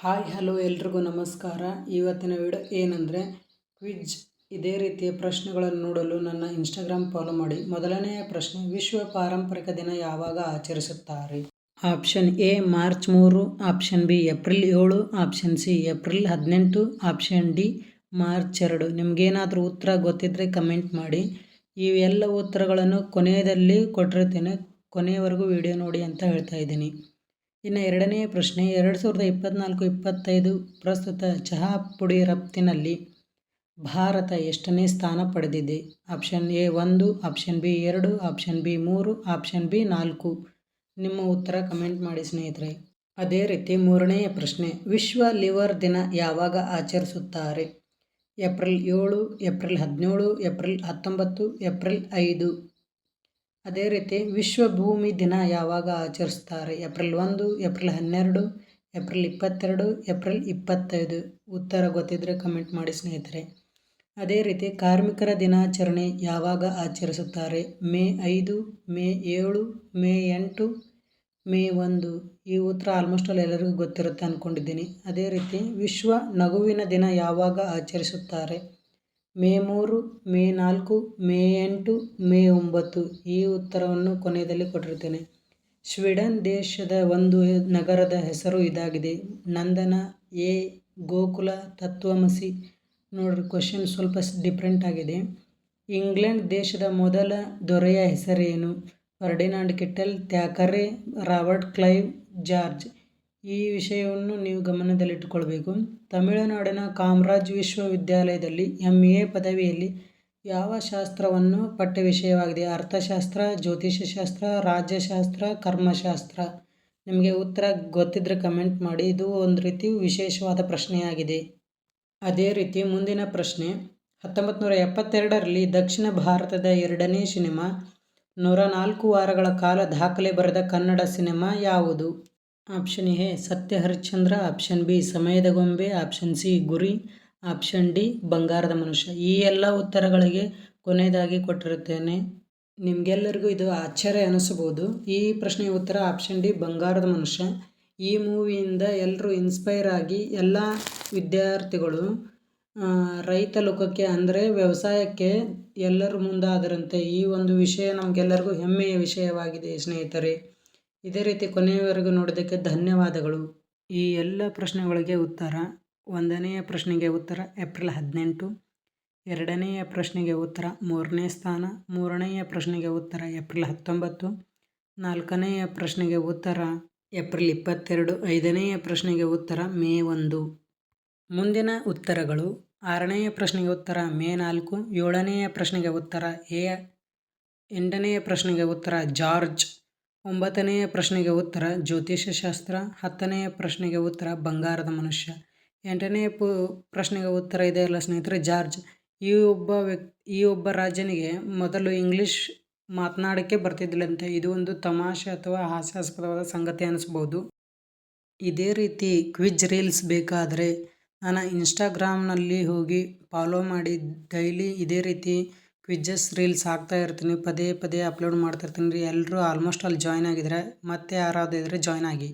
Hi, hello ಎಲ್ರಿಗೂ ನಮಸ್ಕಾರ. ಇವತ್ತಿನ ವಿಡಿಯೋ ಏನಂದರೆ, ಕ್ವಿಜ್ ಇದೇ ರೀತಿಯ ಪ್ರಶ್ನೆಗಳನ್ನು ನೋಡಲು ನನ್ನ ಇನ್ಸ್ಟಾಗ್ರಾಮ್ ಫಾಲೋ ಮಾಡಿ. ಮೊದಲನೆಯ ಪ್ರಶ್ನೆ, ವಿಶ್ವ ಪಾರಂಪರಿಕ ದಿನ ಯಾವಾಗ ಆಚರಿಸುತ್ತಾರೆ? ಆಪ್ಷನ್ ಎ ಮಾರ್ಚ್ ಮೂರು. ಆಪ್ಷನ್ ಬಿ ಏಪ್ರಿಲ್ ಏಳು. ಆಪ್ಷನ್ ಸಿ ಏಪ್ರಿಲ್ ಹದಿನೆಂಟು. ಆಪ್ಷನ್ ಡಿ ಮಾರ್ಚ್ ಎರಡು. ನಿಮಗೇನಾದರೂ ಉತ್ತರ ಗೊತ್ತಿದ್ದರೆ ಕಮೆಂಟ್ ಮಾಡಿ. ಇವೆಲ್ಲ ಉತ್ತರಗಳನ್ನು ಕೊನೆಯದಲ್ಲಿ ಕೊಟ್ಟಿರ್ತೇನೆ ಕೊನೆಯವರೆಗೂ ವಿಡಿಯೋ ನೋಡಿ ಅಂತ ಹೇಳ್ತಾ ಇದ್ದೀನಿ. ಇನ್ನು ಎರಡನೆಯ ಪ್ರಶ್ನೆ, ಎರಡು ಸಾವಿರದ ಇಪ್ಪತ್ತ್ನಾಲ್ಕು ಇಪ್ಪತ್ತೈದು ಪ್ರಸ್ತುತ ಚಹಾ ಪುಡಿ ರಫ್ತಿನಲ್ಲಿ ಭಾರತ ಎಷ್ಟನೇ ಸ್ಥಾನ ಪಡೆದಿದೆ? ಆಪ್ಷನ್ ಎ ಒಂದು, ಆಪ್ಷನ್ ಬಿ ಎರಡು, ಆಪ್ಷನ್ ಬಿ ಮೂರು, ಆಪ್ಷನ್ ಬಿ ನಾಲ್ಕು. ನಿಮ್ಮ ಉತ್ತರ ಕಮೆಂಟ್ ಮಾಡಿ ಸ್ನೇಹಿತರೆ. ಅದೇ ರೀತಿ ಮೂರನೆಯ ಪ್ರಶ್ನೆ, ವಿಶ್ವ ಲಿವರ್ ದಿನ ಯಾವಾಗ ಆಚರಿಸುತ್ತಾರೆ? ಏಪ್ರಿಲ್ ಏಳು, ಏಪ್ರಿಲ್ ಹದಿನೇಳು, ಏಪ್ರಿಲ್ ಹತ್ತೊಂಬತ್ತು, ಏಪ್ರಿಲ್ ಐದು. ಅದೇ ರೀತಿ ವಿಶ್ವ ಭೂಮಿ ದಿನ ಯಾವಾಗ ಆಚರಿಸ್ತಾರೆ ಏಪ್ರಿಲ್ ಒಂದು, ಏಪ್ರಿಲ್ ಹನ್ನೆರಡು, ಏಪ್ರಿಲ್ ಇಪ್ಪತ್ತೆರಡು, ಏಪ್ರಿಲ್ ಇಪ್ಪತ್ತೈದು. ಉತ್ತರ ಗೊತ್ತಿದ್ದರೆ ಕಮೆಂಟ್ ಮಾಡಿ ಸ್ನೇಹಿತರೆ. ಅದೇ ರೀತಿ ಕಾರ್ಮಿಕರ ದಿನಾಚರಣೆ ಯಾವಾಗ ಆಚರಿಸುತ್ತಾರೆ? ಮೇ ಐದು, ಮೇ ಏಳು, ಮೇ ಎಂಟು, ಮೇ ಒಂದು. ಈ ಉತ್ತರ ಆಲ್ಮೋಸ್ಟ್ ಆಲ್ ಎಲ್ಲರಿಗೂ ಗೊತ್ತಿರುತ್ತೆ ಅಂದ್ಕೊಂಡಿದ್ದೀನಿ ಅದೇ ರೀತಿ ವಿಶ್ವ ನಗುವಿನ ದಿನ ಯಾವಾಗ ಆಚರಿಸುತ್ತಾರೆ? ಮೇ ಮೂರು, ಮೇ ನಾಲ್ಕು, ಮೇ ಎಂಟು, ಮೇ ಒಂಬತ್ತು ಈ ಉತ್ತರವನ್ನು ಕೊನೆಯಲ್ಲಿ ಕೊಟ್ಟಿರ್ತೇನೆ ಸ್ವೀಡನ್ ದೇಶದ ಒಂದು ನಗರದ ಹೆಸರು ಇದಾಗಿದೆ. ನಂದನ, ಎ, ಗೋಕುಲ, ತತ್ವಮಸಿ. ನೋಡ್ರಿ ಕ್ವಶನ್ ಸ್ವಲ್ಪ ಡಿಫ್ರೆಂಟ್ ಆಗಿದೆ. ಇಂಗ್ಲೆಂಡ್ ದೇಶದ ಮೊದಲ ದೊರೆಯ ಹೆಸರೇನು? Ferdinand Kittel Thackeray Robert Clive, George. ಈ ವಿಷಯವನ್ನು ನೀವು ಗಮನದಲ್ಲಿಟ್ಟುಕೊಳ್ಬೇಕು. ತಮಿಳುನಾಡಿನ ಕಾಮರಾಜ್ ವಿಶ್ವವಿದ್ಯಾಲಯದಲ್ಲಿ ಎಂ ಎ ಪದವಿಯಲ್ಲಿ ಯಾವ ಶಾಸ್ತ್ರವನ್ನು ಪಠ್ಯ ವಿಷಯವಾಗಿದೆ? ಅರ್ಥಶಾಸ್ತ್ರ, ಜ್ಯೋತಿಷ್ಯಶಾಸ್ತ್ರ, ರಾಜ್ಯಶಾಸ್ತ್ರ, ಕರ್ಮಶಾಸ್ತ್ರ? ನಿಮಗೆ ಉತ್ತರ ಗೊತ್ತಿದ್ದರೆ ಕಮೆಂಟ್ ಮಾಡಿ. ಇದು ಒಂದು ರೀತಿ ವಿಶೇಷವಾದ ಪ್ರಶ್ನೆಯಾಗಿದೆ. ಅದೇ ರೀತಿ ಮುಂದಿನ ಪ್ರಶ್ನೆ ಹತ್ತೊಂಬತ್ತು ನೂರ ಎಪ್ಪತ್ತೆರಡರಲ್ಲಿ ದಕ್ಷಿಣ ಭಾರತದ ಎರಡನೇ ಸಿನಿಮಾ, ನೂರ ನಾಲ್ಕು ವಾರಗಳ ಕಾಲ ದಾಖಲೆ ಬರೆದ ಕನ್ನಡ ಸಿನಿಮಾ ಯಾವುದು? Option A Satya Harishchandra option B Samayada Gombe, option C Guri, option D Bangarada Manushya. ಈ ಎಲ್ಲ ಉತ್ತರಗಳಿಗೆ ಕೊನೆಯದಾಗಿ ಕೊಟ್ಟಿರುತ್ತೇನೆ. ನಿಮಗೆಲ್ಲರಿಗೂ ಇದು ಆಶ್ಚರ್ಯ ಅನಿಸಬಹುದು. ಈ ಪ್ರಶ್ನೆಯ ಉತ್ತರ ಆಪ್ಷನ್ ಡಿ ಬಂಗಾರದ ಮನುಷ್ಯ. ಈ ಮೂವಿಯಿಂದ ಎಲ್ಲರೂ ಇನ್ಸ್ಪೈರ್ ಆಗಿ ಎಲ್ಲ ವಿದ್ಯಾರ್ಥಿಗಳು ರೈತ ಲೋಕಕ್ಕೆ ಅಂದರೆ ವ್ಯವಸಾಯಕ್ಕೆ ಎಲ್ಲರೂ ಮುಂದಾದರಂತೆ ಈ ಒಂದು ವಿಷಯ ನಮಗೆಲ್ಲರಿಗೂ ಹೆಮ್ಮೆಯ ವಿಷಯವಾಗಿದೆ ಸ್ನೇಹಿತರೆ. ಇದೇ ರೀತಿ ಕೊನೆಯವರೆಗೂ ನೋಡೋದಕ್ಕೆ ಧನ್ಯವಾದಗಳು. ಈ ಎಲ್ಲ ಪ್ರಶ್ನೆಗಳಿಗೆ ಉತ್ತರ, ಒಂದನೆಯ ಪ್ರಶ್ನೆಗೆ ಉತ್ತರ ಏಪ್ರಿಲ್ ಹದಿನೆಂಟು, ಎರಡನೆಯ ಪ್ರಶ್ನೆಗೆ ಉತ್ತರ ಮೂರನೇ ಸ್ಥಾನ, ಮೂರನೆಯ ಪ್ರಶ್ನೆಗೆ ಉತ್ತರ ಏಪ್ರಿಲ್ ಹತ್ತೊಂಬತ್ತು, ನಾಲ್ಕನೆಯ ಪ್ರಶ್ನೆಗೆ ಉತ್ತರ ಏಪ್ರಿಲ್ ಇಪ್ಪತ್ತೆರಡು, ಐದನೆಯ ಪ್ರಶ್ನೆಗೆ ಉತ್ತರ ಮೇ ಒಂದು. ಮುಂದಿನ ಉತ್ತರಗಳು, ಆರನೆಯ ಪ್ರಶ್ನೆಗೆ ಉತ್ತರ ಮೇ ನಾಲ್ಕು, ಏಳನೆಯ ಪ್ರಶ್ನೆಗೆ ಉತ್ತರ ಎ, ಎಂಟನೆಯ ಪ್ರಶ್ನೆಗೆ ಉತ್ತರ ಜಾರ್ಜ್ ಒಂಬತ್ತನೆಯ ಪ್ರಶ್ನೆಗೆ ಉತ್ತರ ಜ್ಯೋತಿಷ್ಯಶಾಸ್ತ್ರ ಹತ್ತನೆಯ ಪ್ರಶ್ನೆಗೆ ಉತ್ತರ ಬಂಗಾರದ ಮನುಷ್ಯ ಎಂಟನೆಯ ಪ್ರಶ್ನೆಗೆ ಉತ್ತರ ಇದೆ ಅಲ್ಲ ಸ್ನೇಹಿತರೆ, ಜಾರ್ಜ್. ಈ ಒಬ್ಬ ವ್ಯಕ್ತಿ, ಈ ಒಬ್ಬ ರಾಜನಿಗೆ ಮೊದಲು ಇಂಗ್ಲೀಷ್ ಮಾತನಾಡೋಕ್ಕೆ ಬರ್ತಿದ್ದಿಲ್ಲಂತೆ. ಇದು ಒಂದು ತಮಾಷೆ ಅಥವಾ ಹಾಸ್ಯಾಸ್ಪದವಾದ ಸಂಗತಿ ಅನಿಸ್ಬೋದು. ಇದೇ ರೀತಿ ಕ್ವಿಜ್ ರೀಲ್ಸ್ ಬೇಕಾದರೆ, ನಾನು ಇನ್ಸ್ಟಾಗ್ರಾಮ್ನಲ್ಲಿ ಹೋಗಿ ಫಾಲೋ ಮಾಡಿ ಡೈಲಿ ಇದೇ ರೀತಿ ಕ್ವಿಜ್ಜಸ್ ರೀಲ್ಸ್ ಹಾಕ್ತಾ ಇರ್ತೀನಿ. ಪದೇ ಪದೇ ಅಪ್ಲೋಡ್ ಮಾಡ್ತಾ ಇರ್ತೀನಿ ರೀ. ಎಲ್ಲರೂ ಆಲ್ಮೋಸ್ಟ್ ಅಲ್ಲಿ ಜಾಯ್ನ್ ಆಗಿದ್ದಾರೆ ಮತ್ತೆ ಯಾರಾದರೂ ಇದ್ದರೆ ಜಾಯ್ನ್ ಆಗಿ.